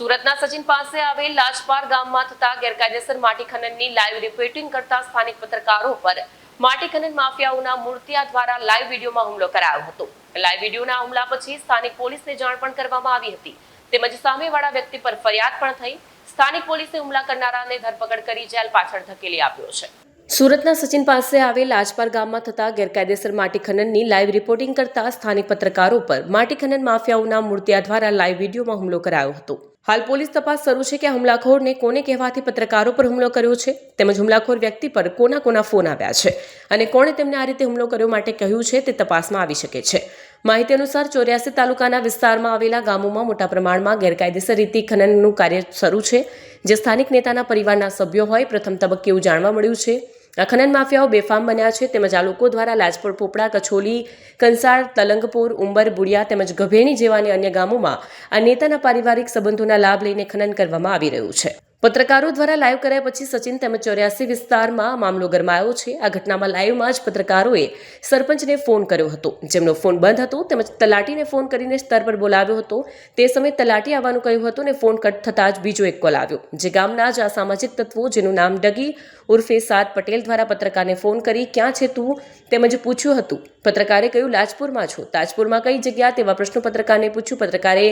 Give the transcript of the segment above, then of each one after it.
સુરતના સચિન પાસે આવેલ લાજપાર ગામમાં થતા ગેરકાયદેસર માટી ખનનની લાઈવ રિપોર્ટિંગ કરતા સ્થાનિક પત્રકારો પર માટી ખનન માફિયાઓના મૂર્તિયા દ્વારા લાઈવ વિડીયોમાં હુમલો કરાયો હતો. લાઈવ વિડીયોના હુમલા પછી સ્થાનિક પોલીસને જાણ પણ કરવામાં આવી હતી. તેમજ સામેવાળા વ્યક્તિ પર ફરિયાદ પણ થઈ. સ્થાનિક પોલીસે હુમલા કરનારાને ધરપકડ કરી જેલ પાછળ ધકેલી આપ્યો છે. સુરતના સચિન પાસે આવેલ લાજપાર ગામમાં થતા ગેરકાયદેસર માટી ખનનની લાઈવ રિપોર્ટિંગ કરતા સ્થાનિક પત્રકારો પર માટી ખનન માફિયાઓના મૂર્તિયા દ્વારા લાઈવ વિડીયોમાં હુમલો કરાયો હતો. હાલ પોલીસ તપાસ શરૂ છે કે હુમલાખોરને કોને કહેવાથી પત્રકારો પર હુમલો કર્યો છે, તેમજ હુમલાખોર વ્યક્તિ પર કોના કોના ફોન આવ્યા છે અને કોણે તેમને આ રીતે હુમલો કર્યો માટે કહ્યું છે તે તપાસમાં આવી શકે છે. માહિતી અનુસાર ચોર્યાસી તાલુકાના વિસ્તારમાં આવેલા ગામોમાં મોટા પ્રમાણમાં ગેરકાયદેસર રીતે ખનનનું કાર્ય શરૂ છે. જે સ્થાનિક નેતાના પરિવારના સભ્યો હોય, પ્રથમ તબક્કે એવું જાણવા મળ્યું છે. આ ખનન માફિયાઓ બેફામ બન્યા છે તેમજ આ લોકો દ્વારા લાજપોર પોપડા, કછોલી, કંસાર, તલંગપુર, ઉંબર, બુડિયા તેમજ ગભેણી જેવાની અન્ય ગામોમાં આ નેતાના પારિવારિક સંબંધોના લાભ લઈને ખનન કરવામાં આવી રહ્યું છે. પત્રકારો દ્વારા લાઈવ કર્યા પછી સચિન તેમજ ચોર્યાસી વિસ્તારમાં મામલો ગરમાયો છે. આ ઘટનામાં લાઈવમાં જ પત્રકારોએ સરપંચને ફોન કર્યો હતો. જેમનો ફોન બંધ હતો, તેમજ તલાટીને ફોન કરીને સ્તર પર બોલાવ્યો હતો. તે સમયે તલાટી આવવાનું કહ્યું હતું અને ફોન કટ થતાં જ બીજો એક કોલ આવ્યો. જે ગામના જ આ સામાજિક તત્વો જેનું નામ ડગી ઉર્ફે સાદ પટેલ દ્વારા પત્રકારને ફોન કરી, ક્યાં છે તું? તેમજ પૂછ્યું હતું પત્રકારે કહ્યું, લાજપુરમાં છો. તાજપુરમાં કઈ જગ્યા તેવા પ્રશ્નો પત્રકારને પૂછ્યું? પત્રકારે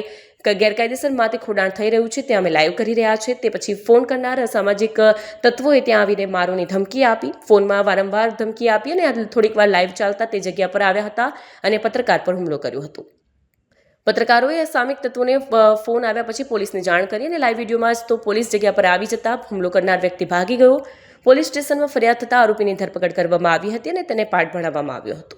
ગેરકાયદેસર માથે ખોડાણ થઈ રહ્યું છે તે અમે લાઈવ કરી રહ્યા છે. તે પછી ફોન કરનાર અસામાજિક તત્વોએ ત્યાં આવીને મારોની ધમકી આપી. ફોનમાં વારંવાર ધમકી આપી અને થોડીક વાર લાઈવ ચાલતા તે જગ્યા પર આવ્યા હતા અને પત્રકાર પર હુમલો કર્યો હતો. પત્રકારોએ સામિક તત્વોને ફોન આવ્યા પછી પોલીસને જાણ કરી અને લાઈવ વિડીયોમાં જ તો પોલીસ જગ્યા પર આવી જતા હુમલો કરનાર વ્યક્તિ ભાગી ગયો. પોલીસ સ્ટેશનમાં ફરિયાદ થતાં આરોપીની ધરપકડ કરવામાં આવી હતી અને તેને પાઠ ભણાવવામાં આવ્યો હતો.